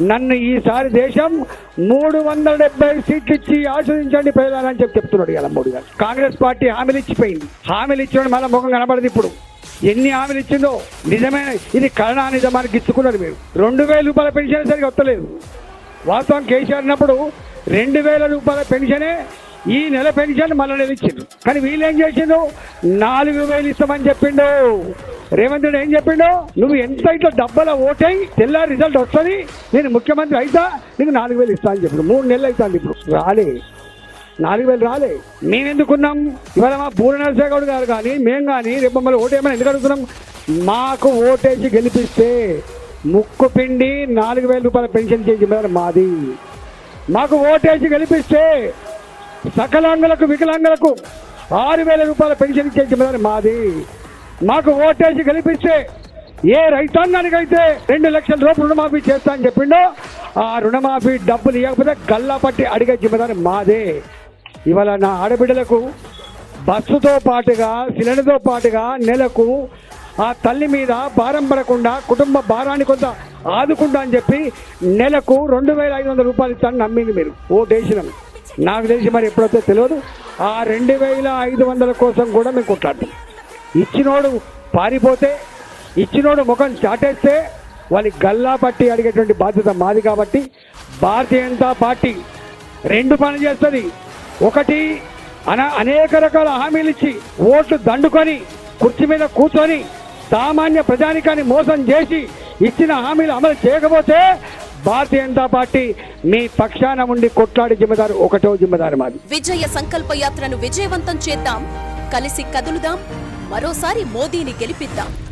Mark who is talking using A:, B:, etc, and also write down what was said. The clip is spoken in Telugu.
A: నన్ను ఈసారి దేశం మూడు వందల డెబ్బై సీట్లు ఇచ్చి ఆస్వాదించండి ప్రజలని చెప్పి చెప్తున్నాడు ఇలా మోడీ గారు. కాంగ్రెస్ పార్టీ హామీలు ఇచ్చిపోయింది. హామీలు ఇచ్చిన మళ్ళీ ముఖం కనబడదు ఇప్పుడు. ఎన్ని హామీలు ఇచ్చిందో నిజమైన ఇది కరుణా నిజమానికి గిచ్చుకున్నారు మీరు. రెండు వేల రూపాయల పెన్షన్ సరిగ్గా వస్తలేదు. వాస్తవం కేసీఆర్ అన్నప్పుడు రెండు వేల రూపాయల పెన్షనే ఈ నెల పెన్షన్ మళ్ళీ నెల ఇచ్చిండ్రు కానీ వీళ్ళు ఏం చేసిండ్రు? నాలుగు వేలు ఇస్తామని చెప్పిండు. రేవంత్ రెడ్డి ఏం చెప్పిండు? నువ్వు ఎంత ఇట్లా డబ్బల ఓటై తెల్ల రిజల్ట్ వస్తుంది? నేను ముఖ్యమంత్రి అయితా నీకు నాలుగు వేలు ఇస్తా అని చెప్పిండు. మూడు నెలలు అవుతుంది ఇప్పుడు రాలే. నాలుగు వేలు రాలే. మేమెందుకున్నాం? ఇవాళ మా పూర్ణ నరసేగౌడ్ గారు కానీ మేము కానీ రేపు మమ్మల్ని ఓటేమని ఎందుకు అడుగుతున్నాం? మాకు ఓటేసి గెలిపిస్తే ముక్కు పిండి నాలుగు వేల రూపాయల పెన్షన్ చేసి మాది. మాకు ఓటేసి గెలిపిస్తే సకలాంగులకు వికలాంగులకు ఆరు వేల రూపాయల పెన్షన్ ఇచ్చేసి మాది. మాకు ఓటేసి గెలిపిస్తే ఏ రైతాంగానికైతే రెండు లక్షల రూపాయలు రుణమాఫీ చేస్తా అని చెప్పిండో ఆ రుణమాఫీ డబ్బులు ఇవ్వకపోతే గల్లా పట్టి అడిగే జిమ్మదారి మాదే. ఇవాళ నా ఆడబిడ్డలకు బస్సుతో పాటుగా సిలిండర్తో పాటుగా నెలకు ఆ తల్లి మీద భారం పడకుండా కుటుంబ భారాన్ని కొంత ఆదుకుంటా అని చెప్పి నెలకు రెండు వేల ఐదు వందల రూపాయలు ఇస్తాను నమ్మింది మీరు. ఓటేసినాం. నాకు తెలిసి మరి ఎప్పుడైతే తెలియదు. ఆ రెండు వేల ఐదు వందల కోసం కూడా మేము కొట్లాడతాం ఇచ్చినోడు పారిపోతే ఇచ్చినోడు ముఖం చాటేస్తే వాళ్ళకి గల్లా పట్టి అడిగేటువంటి బాధ్యత మాది కాబట్టి భారతీయ జనతా పార్టీ రెండు పనులు చేస్తుంది. ఒకటి అన అనేక రకాల హామీలు ఇచ్చి ఓట్లు దండుకొని కుర్చీ మీద కూర్చొని సామాన్య ప్రజానికాన్ని మోసం చేసి ఇచ్చిన హామీలు అమలు చేయకపోతే భారతీయ జనతా పార్టీ మీ పక్షాన ఉండి కొట్లాడి జిమ్మదారు ఒకటో జిమ్మదారు మాది.
B: విజయ సంకల్ప యాత్రను విజయవంతం చేద్దాం. కలిసి కదులుదాం. మరోసారి మోదీని గెలిపిద్దాం.